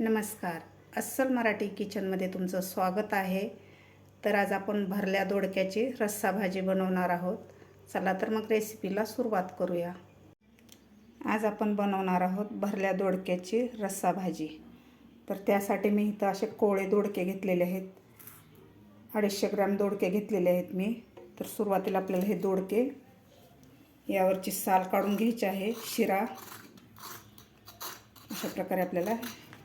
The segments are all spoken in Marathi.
नमस्कार. अस्सल मराठी किचनमध्ये तुमचं स्वागत आहे. तर आज आपण भरल्या दोडक्याची रस्सा भाजी बनवणार आहोत. चला तर मग रेसिपीला सुरुवात करूया. आज आपण बनवणार आहोत भरल्या दोडक्याची रस्सा भाजी. तर त्यासाठी मी इथं असे कोळे दोडके घेतलेले आहेत. अडीचशे ग्रॅम दोडके घेतलेले आहेत मी. तर सुरुवातीला आपल्याला हे दोडके यावरची साल काढून घ्यायची आहे शिरा. अशा प्रकारे आपल्याला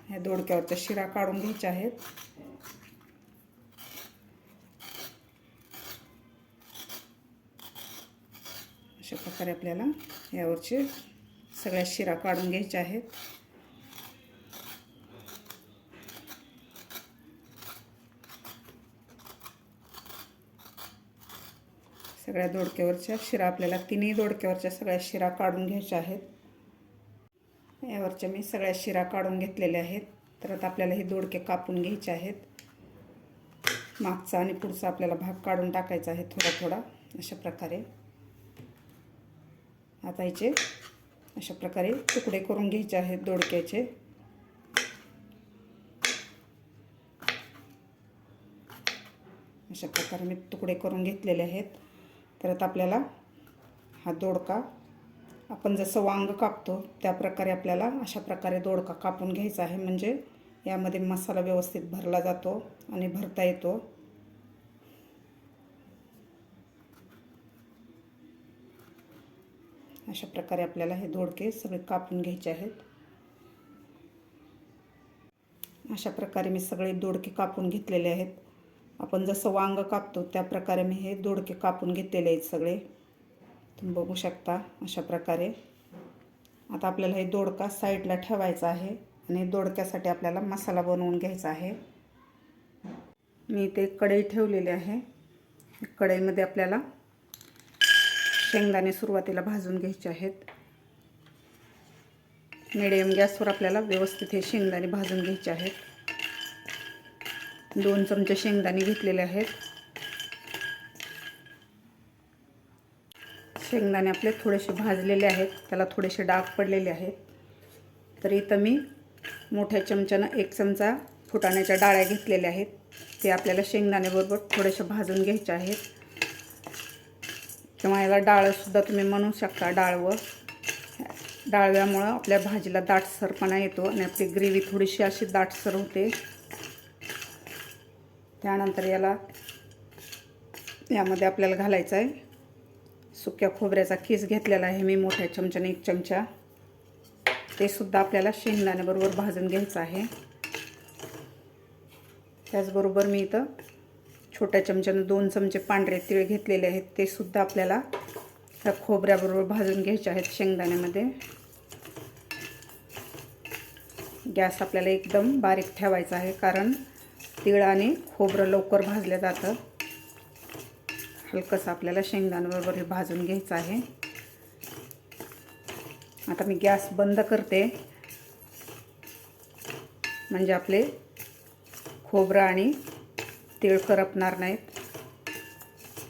ह्या दोडक्यावरच्या शिरा काढून घ्यायच्या आहेत. अशा प्रकारे आपल्याला यावरचे सगळ्या शिरा काढून घ्यायच्या आहेत. सगळ्या दोडक्यावरच्या शिरा आपल्याला तिन्ही दोडक्यावरच्या सगळ्या शिरा काढून घ्यायच्या आहेत. यावरच्या मी सगळ्या शिरा काढून घेतलेल्या आहेत. तर आता आपल्याला हे दोडके कापून घ्यायचे आहेत. मागचा आणि पुढचा आपल्याला भाग काढून टाकायचा आहे थोडा थोडा अशा प्रकारे. आता याचे अशा प्रकारे तुकडे करून घ्यायचे आहेत दोडक्याचे. अशा प्रकारे मी तुकडे करून घेतलेले आहेत. तर आता आपल्याला हा दोडका आपण जसं वांग कापतो त्या प्रकारे आपल्याला अशा प्रकारे दोडका कापून घ्यायचा आहे. म्हणजे यामध्ये मसाला व्यवस्थित भरला जातो आणि भरता येतो. अशा प्रकारे आपल्याला हे दोडके सगळे कापून घ्यायचे आहेत. अशा प्रकारे मी सगळे दोडके कापून घेतलेले आहेत. आपण जसं वांग कापतो त्या प्रकारे मी हे दोडके कापून घेतलेले आहेत सगळे. तुम्ही बघू शकता अशा प्रकारे. आता आपल्याला हे दोडका साईडला ठेवायचा आहे आणि दोडक्यासाठी आपल्याला मसाला बनवून घ्यायचा आहे. मी ते कढई ठेवलेली आहे. कढईमध्ये आपल्याला शेंगदाणे सुरुवातीला भाजून घ्यायचे आहेत. मिडियम गॅसवर आपल्याला व्यवस्थित हे शेंगदाणे भाजून घ्यायचे आहेत. दोन चमचे शेंगदाणे घेतलेले आहेत. शेंगदाणे आपले थोडेसे भाजलेले आहेत. त्याला थोडेसे डाग पडलेले आहेत. तर इथं मी मोठ्या चमच्यानं एक चमचा फुटाण्याच्या डाळ्या घेतलेल्या आहेत. ते आपल्याला शेंगदाण्याबरोबर थोडेसे भाजून घ्यायचे आहेत. किंवा याला डाळसुद्धा तुम्ही म्हणू शकता डाळवं डाळव्यामुळं आपल्या भाजीला दाटसरपणा येतो आणि आपली ग्रेव्ही थोडीशी अशी दाटसर होते. त्यानंतर याला यामध्ये आपल्याला घालायचं आहे. सुक्या खोबऱ्याचा किस घेतलेला आहे मी मोठ्या चमच्याने एक चमचा. ते सुद्धा आपल्याला शेंगदाण्याबरोबर भाजून घ्यायचं आहे. त्याचबरोबर मी इथं छोट्या चमच्यानं दोन चमचे पांढरे तिळ घेतलेले आहेत. ते सुद्धा आपल्याला त्या खोबऱ्याबरोबर भाजून घ्यायचे आहेत शेंगदाण्यामध्ये. गॅस आपल्याला एकदम बारीक ठेवायचा आहे कारण तिळ आणि खोबरं लवकर भाजलं जातं. हलकंसं आपल्याला शेंगदाण्याबरोबर हे भाजून घ्यायचं आहे. आता मी गॅस बंद करते. म्हणजे आपले खोबरं आणि तीळ करपणार नाहीत.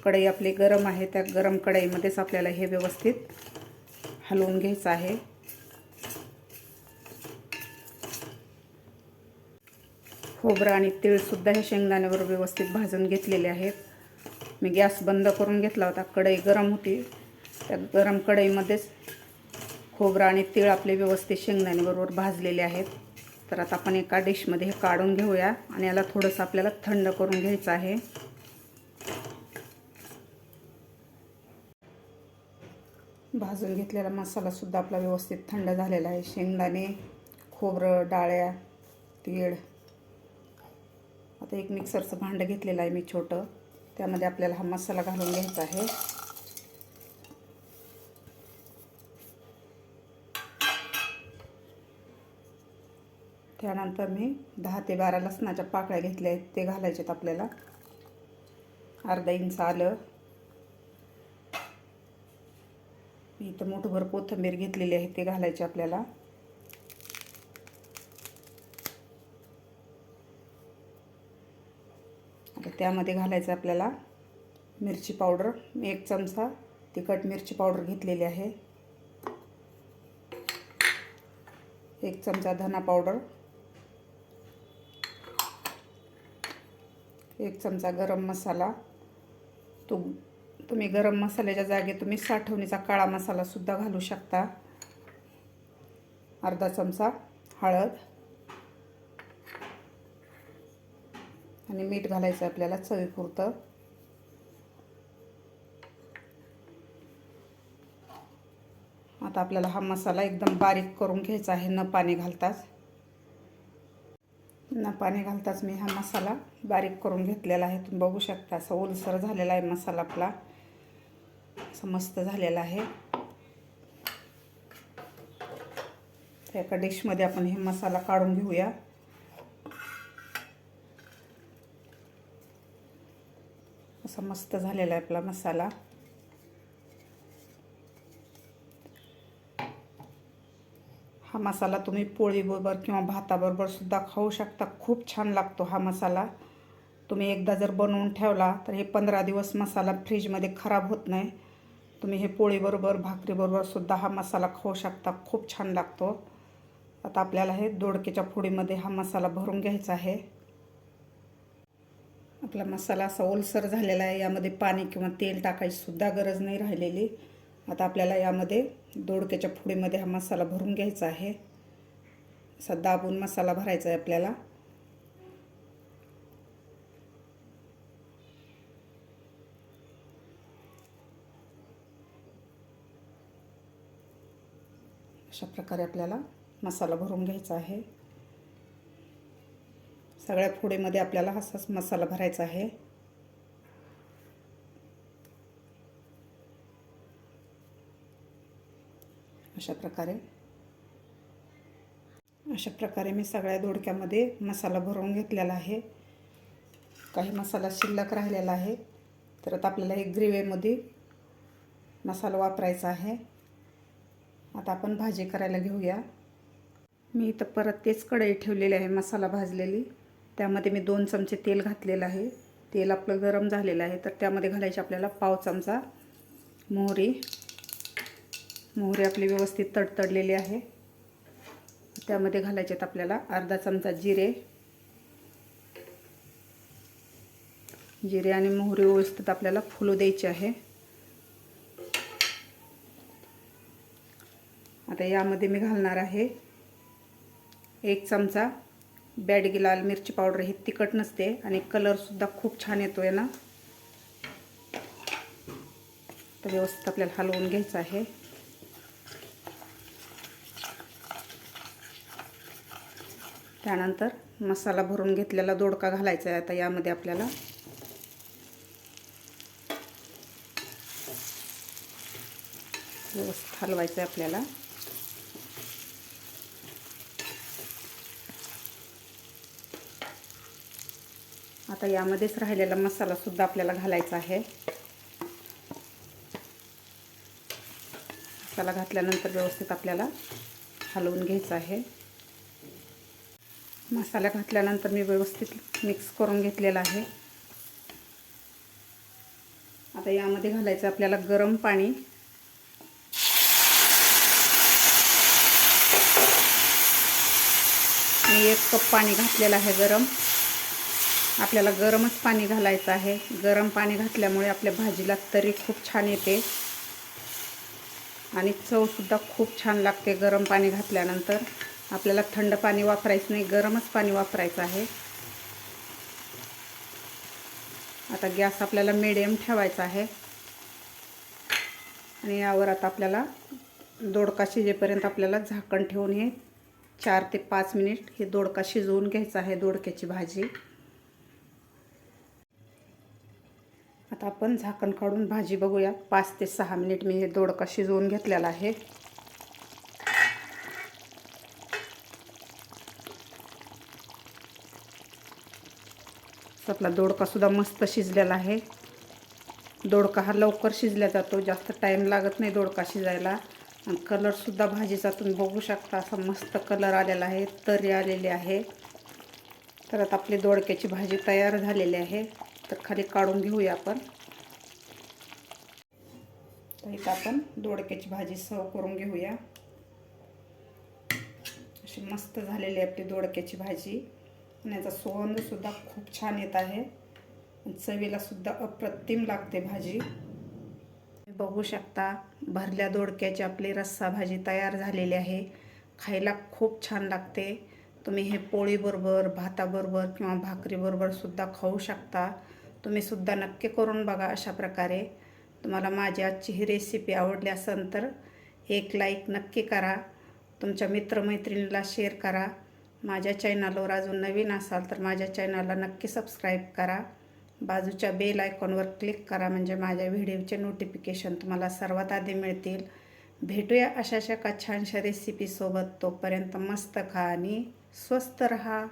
कढई आपली गरम आहे त्या गरम कढईमध्येच आपल्याला हे व्यवस्थित हलवून घ्यायचं आहे. खोबरं आणि तीळसुद्धा हे शेंगदाण्यावर व्यवस्थित भाजून घेतलेले आहेत. मी गॅस बंद करून घेतला होता. कढई गरम होती. त्या गरम कढईमध्येच खोबरं आणि तीळ आपले व्यवस्थित शेंगदाण्याबरोबर भाजलेले आहेत. तर आता आपण एका डिशमध्ये हे काढून घेऊया आणि याला थोडंसं आपल्याला थंड करून घ्यायचं आहे. भाजून घेतलेला मसालासुद्धा आपला व्यवस्थित थंड झालेला आहे. शेंगदाणे खोबरं डाळ्या तीळ. आता एक मिक्सरचं भांडं घेतलेलं आहे मी छोटं. त्यामध्ये आपल्याला हा मसाला घालून घ्यायचा आहे. त्यानंतर मी दहा ते बारा लसणाच्या पाकळ्या घेतल्या आहेत ते घालायचेत आपल्याला. अर्धा इंच आलं. मी इथं मोठभर कोथिंबीर घेतलेली आहे ते घालायचे आपल्याला. त्यामध्ये घालायचं आपल्याला मिरची पावडर. मी एक चमचा तिखट मिरची पावडर घेतलेली आहे. एक चमचा धना पावडर. एक चमचा गरम मसाला. तो तुम्ही गरम मसाल्याच्या जागी तुम्ही साठवणीचा काळा मसालासुद्धा घालू शकता. अर्धा चमचा हळद. आणि मीठ घालायचं आपल्याला चवीपुरतं. आता आपल्याला हा मसाला एकदम बारीक करून घ्यायचा आहे न पाणी घालताच. न पाणी घालताच मी हा मसाला बारीक करून घेतलेला आहे. तुम्ही बघू शकता असा ओलसर झालेला आहे मसाला आपला. असं मस्त झालेला आहे. एका डिशमध्ये आपण हे मसाला काढून घेऊया. असा मस्त झालेला आहे आपला मसाला. हा मसाला तुम्ही पोळीबरोबर किंवा भाताबरोबर सुद्धा खाऊ शकता. खूप छान लागतो हा मसाला. तुम्ही एकदा जर बनवून ठेवला तर हे पंधरा दिवस मसाला फ्रीजमध्ये खराब होत नाही. तुम्ही हे पोळीबरोबर भाकरीबरोबर सुद्धा हा मसाला खाऊ शकता. खूप छान लागतो. आता आपल्याला हे दोडकेच्या फोडीमध्ये हा मसाला भरून घ्यायचा आहे. आपला मसाला असा ओलसर झालेला आहे. यामध्ये पाणी किंवा तेल टाकायची सुद्धा गरज नाही राहिलेली. आता आपल्याला यामध्ये दोडक्याच्या फुडीमध्ये हा मसाला भरून घ्यायचा आहे. असा दाबून मसाला भरायचा आहे आपल्याला. अशा प्रकारे आपल्याला मसाला भरून घ्यायचा आहे. सगळ्या फोडीमध्ये आपल्याला असाच मसाला भरायचा आहे. अशा प्रकारे. अशा प्रकारे मी सगळ्या दोडक्यामध्ये मसाला भरून घेतलेला आहे. काही मसाला शिल्लक राहिलेला आहे. तर आता आपल्याला एक ग्रेव्हीमध्ये मसाला वापरायचा आहे. आता आपण भाजी करायला घेऊया. मी इथं परत तेच कढई ठेवलेली आहे मसाला भाजलेली. त्यामध्ये मी दोन चमचे तेल घातलेलं आहे. तेल आपलं गरम झालेलं आहे तर त्यामध्ये घालायचे आपल्याला पाव चमचा मोहरी. मोहरी आपली व्यवस्थित तडतडलेली आहे. त्यामध्ये घालायचे आपल्याला अर्धा चमचा जिरे. जिरे आणि मोहरी व्यवस्थित आपल्याला फुलू द्यायची आहे. आता यामध्ये मी घालणार आहे एक चमचा बॅडगी लाल मिरची पावडर ही तिखट नसते आणि कलरसुद्धा खूप छान येतो आहे ना. तर व्यवस्थित आपल्याला हलवून घ्यायचं आहे. त्यानंतर मसाला भरून घेतलेला दोडका घालायचा आहे आता यामध्ये आपल्याला. व्यवस्थित हलवायचं आहे आपल्याला. आता यामध्येच राहिलेला मसालासुद्धा आपल्याला घालायचा आहे. मसाला घातल्यानंतर व्यवस्थित आपल्याला हलवून घ्यायचं आहे. मसाला घातल्यानंतर मी व्यवस्थित मिक्स करून घेतलेला आहे. आता यामध्ये घालायचं आपल्याला गरम पाणी. मी एक कप पाणी घातलेलं आहे गरम. आपल्याला गरमच पाणी घालायचं आहे. गरम पाणी घातल्यामुळे आपल्या भाजीला तरी खूप छान येते. आणि चवसुद्धा खूप छान लागते गरम पाणी घातल्यानंतर. आपल्याला थंड पाणी वापरायचं नाही गरमच पाणी वापरायचं आहे. आता गॅस आपल्याला मिडियम ठेवायचा आहे. आणि यावर आता आपल्याला दोडका शिजेपर्यंत आपल्याला झाकण ठेवून हे चार ते पाच मिनिट हे दोडका शिजवून घ्यायचं आहे दोडक्याची भाजी. आता आपण झाकण काढून भाजी बघूया. पाच ते सहा मिनिट मी हे दोडका शिजवून घेतलेला आहे. आपला दोडकासुद्धा मस्त शिजलेला आहे. दोडका हा लवकर शिजला जातो. जास्त टाईम लागत नाही दोडका शिजायला. आणि कलरसुद्धा भाजीचा तुम्ही बघू शकता असा मस्त कलर आलेला आहे. तरी आलेली आहे. तर आता आपली दोडक्याची भाजी तयार झालेली आहे. तर खाली काढून घेऊया आपण. तर इथं आपण दोडक्याची भाजी सर्व करून घेऊया. अशी मस्त झालेली आहे आपली दोडक्याची भाजी. आणि याचा सुगंधसुद्धा खूप छान येत आहे. चवीला सुद्धा अप्रतिम लागते भाजी. बघू शकता भरल्या दोडक्याची आपली रस्सा भाजी तयार झालेली आहे. खायला खूप छान लागते. तुम्ही हे पोळीबरोबर भाताबरोबर किंवा भाकरीबरोबर सुद्धा खाऊ शकता. तुम्हीसुद्धा नक्की करून बघा अशा प्रकारे. तुम्हाला माझी आजची ही रेसिपी आवडली असेल तर एक लाईक नक्की करा. तुमच्या मित्रमैत्रिणीला शेअर करा. माझ्या चॅनलवर अजून नवीन असाल तर माझ्या चॅनलला नक्की सबस्क्राईब करा. बाजूच्या बेल आयकॉनवर क्लिक करा म्हणजे माझ्या व्हिडिओचे नोटिफिकेशन तुम्हाला सर्वात आधी मिळतील. भेटूया अशाशा का छानशा रेसिपीसोबत तोपर्यंत मस्त खा आणि स्वस्त रहा.